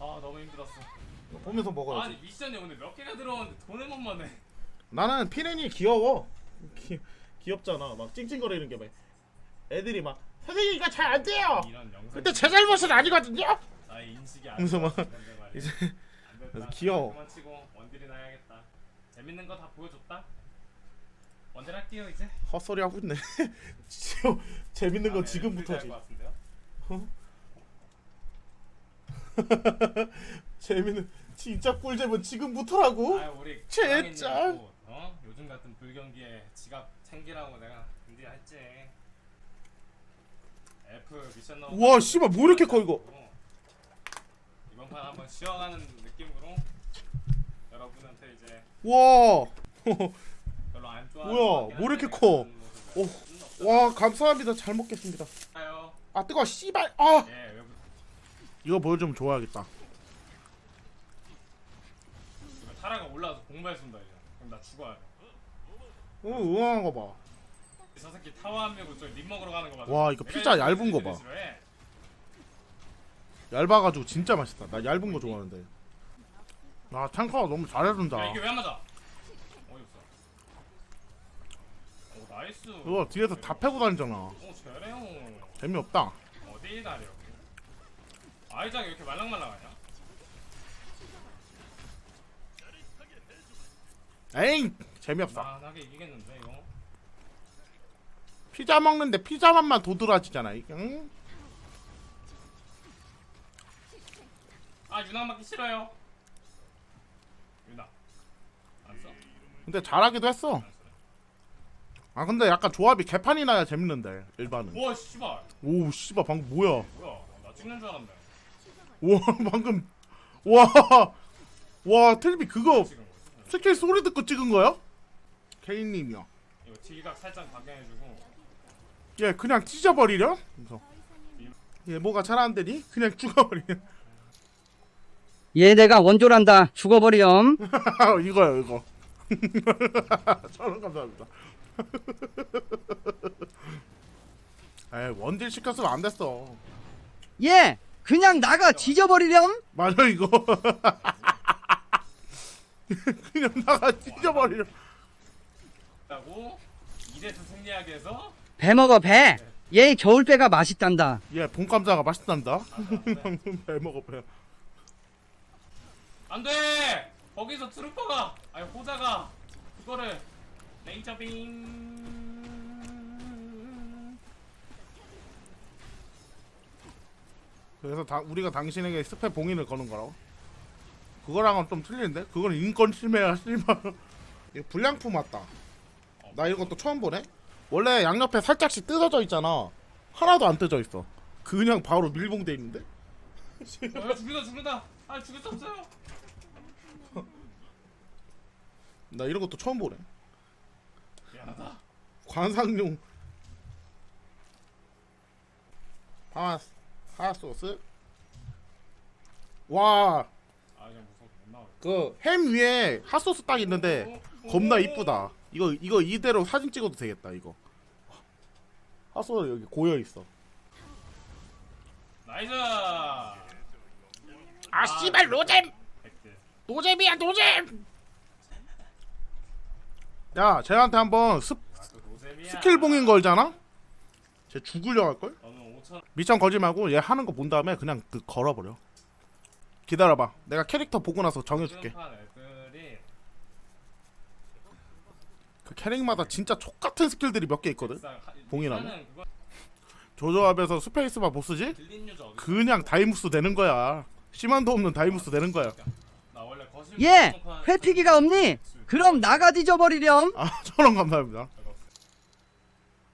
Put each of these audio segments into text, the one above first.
아 너무 힘들었어. 보면서 먹어야지. 아니 미션이 오늘 몇 개가 들어오는데 돈을 못 먹네. 나는 피렌이 귀여워. 귀, 귀엽잖아. 막 찡찡거리는 게 막. 애들이 막 선생님 이거 잘 안 돼요. 이런 영상. 근데 제 잘못은 아니거든요. 나의 인식이 안 말이야. 이제 안. 그래서 귀여워. 그만 치고 원딜이나 해야겠다. 재밌는 거 다 보여줬다. 원딜 할게요 이제. 헛소리 하고 있네. 지금 재밌는 건 다음에 지금부터지. 할것 같은데요? 재밌는 진짜 꿀잼은 지금부터라고. 아 우리 진짜. 강인이라고, 어 요즘 같은 불경기에 지갑 챙기라고 내가 근데 했지. F 미션 나오고. 와, 씨발, 뭐 이렇게 커, 이거? 이번 판 한번 쉬어가는 느낌으로 여러분한테 이제 와. 별로 안 좋아. 뭐야, 뭐 이렇게 커? 오. 와 감사합니다. 잘 먹겠습니다. 아 뜨거. 워 씨발. 아. 예, 이거 보여주면 좋아하겠다. 이거 타라가 올라와서 공발 쏜다 이제. 그럼 나 죽어야 돼. 어, 응원한 거 봐. 저 새끼 타워 한 명고 저기 립 먹으러 가는 거 맞아? 와, 이거 피자 얇은 거 봐. 얇아가지고 진짜 맛있다. 나 얇은 거 좋아하는데. 아 탱커가 너무 잘해준다. 야 이게 왜 안 맞아? 어이없어. 오 나이스. 이거 뒤에서 다 패고 다니잖아. 오 잘해요. 재미없다. 어디 다려? 아이작 이렇게 말랑말랑하냐? 에잉 재미없어. 만하게 이기겠는데 이거? 피자 먹는데 피자 맛만 도드라지잖아. 이게. 응? 아 유나 맞기 싫어요. 유나. 안 써? 근데 잘하기도 했어. 안 써. 아 근데 약간 조합이 개판이 나야 재밌는데 일반은. 우와 씨발. 오 씨발 방금 뭐야? 뭐야? 나 찍는 줄 알았네. 와 방금 와와 텔비 그거. 스킬 소리 듣고 찍은 거야? 케인님이요. 이거 딜각 살짝 방향해주고. 얘 그냥 찢어버리려? 그래서 얘 뭐가 잘 안 되니? 그냥 죽어버리려. 얘 내가 원조란다. 죽어버렴. 이거요 이거. 저는 감사합니다. 에이 원딜 시켰으면 안 됐어. 얘 그냥 나가 뒤져버리렴. 맞아 이거. 그냥 나가 찢어버리려. 라고 2대에서 승리하게 해서 배 먹어 배. 얘 겨울배가 맛있단다. 얘 봄감자가 맛있단다. 안돼 배 먹어 배. 안돼 거기서 트루퍼가 아니 호자가 그거를 레이저빔 그래서 다, 우리가 당신에게 스페 봉인을 거는 거라고? 그거랑은 좀 틀리는데? 그건 인권 침해야 씨발. 이거 불량품 왔다. 나 이것도 처음 보네? 원래 양옆에 살짝씩 뜯어져 있잖아. 하나도 안 뜯어져 있어. 그냥 바로 밀봉돼 있는데? 어, 죽는다 죽는다. 아 죽을 수 없어요. 나 이런 것도 처음 보네. 미안하다. 관상용. 하 와그 아 그냥 무서워 못 나와 햄 위에 핫소스 딱 있는데 겁나 이쁘다. 이거 이거 이대로 사진 찍어도 되겠다 이거. 핫소스 여기 고여 있어. 나이스 아 씨발 노잼 백들 노잼이야 노잼. 야 쟤한테 한번 스, 아그 노잼이야 스킬 봉인 걸잖아. 쟤 죽으려 할 걸? 너는 5천 미션 걸지 말고 얘 하는 거 본 다음에 그냥 그 걸어버려. 기다려봐. 내가 캐릭터 보고 나서 정해줄게. 그 캐릭마다 진짜 촉 같은 스킬들이 몇 개 있거든. 그거 조조합에서 스페이스바 보스지? 그냥 다이무스 되는 거야. 시만도 없는 다이무스 되는 거야. 녹화한 회피기가 없니? 그럼 나가 뒤져버리렴. 아, 천원 감사합니다.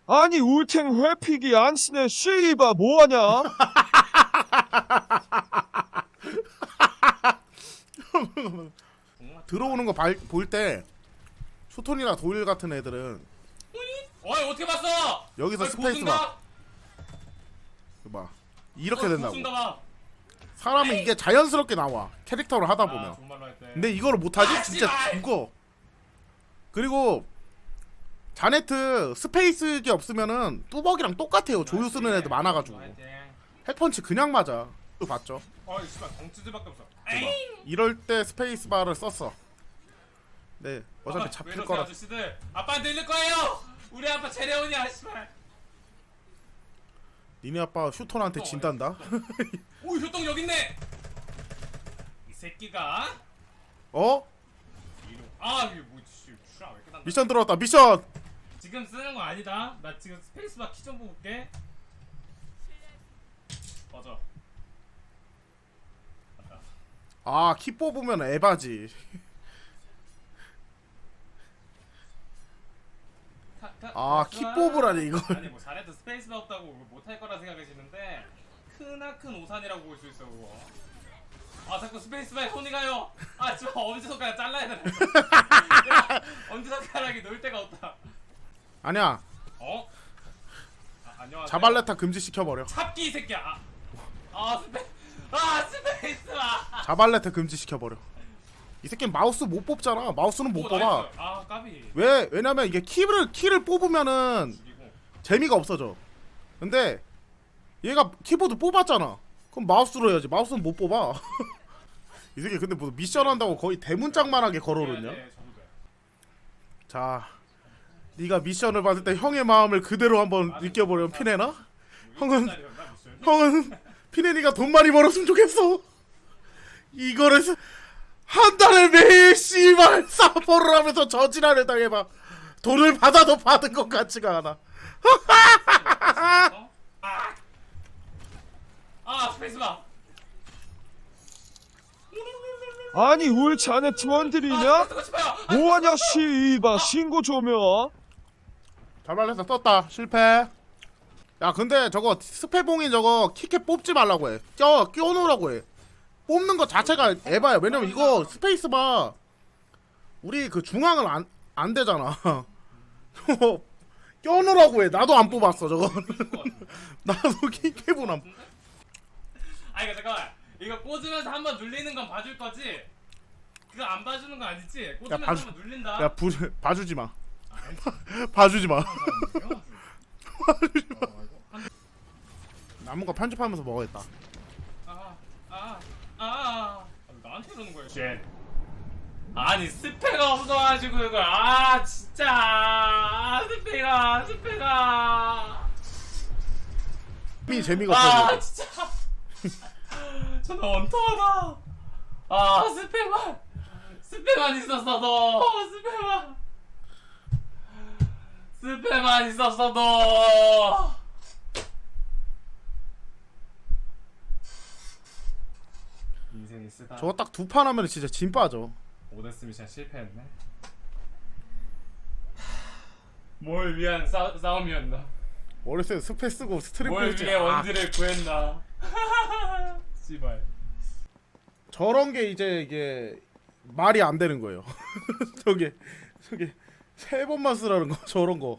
아니 울탱 회픽이 안 쓰네 씨바 뭐하냐? 들어오는 거 보일 때 수톤이나 도일 같은 애들은 어이 어떻게 봤어? 여기서 어이, 스페이스 보순다? 봐. 봐. 이렇게 어이, 된다고. 사람은 이게 자연스럽게 나와. 캐릭터를 하다 아, 보면. 때. 근데 이거를 못하지? 아, 진짜! 죽어. 그리고 자네트 스페이스기 없으면은 뚜벅이랑 똑같아요. 조유 쓰는 애들 많아가지고. 핵펀치 그냥 맞아. 봤죠. 어 이 씨발 덩치들밖에 없어 에이 이럴 때 스페이스 바를 썼어. 네, 어차피 아, 왜 잡힐 이러세요, 거라. 아저씨들 아빠한테 일릴 거예요 우리 아빠 제레온이야 씨발 니네 아빠 휴톤한테 진단다. 오 효동 여기 있네 이 새끼가 어? 아 이게 뭐지 슈라 왜 이렇게 난다 미션 들어왔다. 미션. 지금 쓰는 거 아니다. 나 지금 스페이스바 키좀 볼게. 맞아 아, 키 뽑으면 에바지. 타- 타- 아, 타- 키 뽑으라니 이걸. 아니 뭐 잘해도 스페이스바 없다고 못할 거라 생각하시는데 크나큰 오산이라고 볼 수 있어 그거. 아 자꾸 스페이스바에 손이 가요. 아 저 엄지손가락 잘라야 되나 야, 엄지손가락이 놀 데가 없다 아니야. 어? 아, 안녕하세요 자발레타 금지시켜 버려. 잡기 이 새끼야 아, 아 스페 아 스페이스바 자발레타 금지시켜 버려. 이 새끼 마우스 못 뽑잖아. 마우스는 못 오, 뽑아. 나이스. 아 까비 왜? 왜냐면 이게 키를 키를 뽑으면은 죽이고 재미가 없어져. 근데 얘가 키보드 뽑았잖아. 그럼 마우스로 해야지. 마우스는 못 뽑아. 이 새끼 근데 뭐 미션 한다고 거의 대문짝만하게 걸어오냐? 네, 저도 돼. 자, 네가 미션을 받을 때 형의 마음을 그대로 한번 맞아. 느껴보려면 피내나? 뭐 형은- 일분짜리였나, 미션? 형은 피내니가 돈 많이 벌었으면 좋겠어. 이거를 사- 한 달에 매일 씨발 사포를 하면서 저지랄을 당해봐. 돈을 받아도 받은 것 같지가 않아. 어? 아! 아 스페이스바 아니 울지 않은 팀원들이냐? 아. 아, 뭐하냐 씨바 신고 조면 자발레서 썼다. 실패. 야 근데 저거 스페봉이 저거 키캡 뽑지 말라고 해. 껴, 끼워놓으라고 해. 뽑는 거 자체가 에바야. 왜냐면 이거 스페이스바 우리 그 중앙을 안, 안 되잖아. 껴놓으라고 해. 나도 안 뽑았어 저거. 나도 키캡은 안 아 이거 잠깐만. 이거 꽂으면서 한 번 눌리는 건 봐줄 거지? 그거 안 봐주는 거 아니지? 꽂으면서 봐주- 한번 눌린다. 야, 부, 봐주지 마. 봐주지 마. 남은 거 편집하면서 먹어야겠다. 아 아 아 아, 아. 나한테 이러는 거야 쉣 아니 스페가 없어가지고 이걸 아 진짜 아, 스페가 스페가 이 재미가 아 없어. 진짜 저는 원통하다 아 스페만 스페만 있었어도 스페만 스페만 있었어도. 인생이 쓰다. 저거 딱 두 판 하면 진짜 진 빠져. 오데스 미션 실패했네. 뭘 위한 싸, 싸움이었나? 어렸을 때 스페 쓰고 스트리프 뭘. 위해 아, 원딜을 구했나? 씨발. 저런 게 이제 이게 말이 안 되는 거예요. 저게 저게 세 번만 쓰라는 거 저런 거.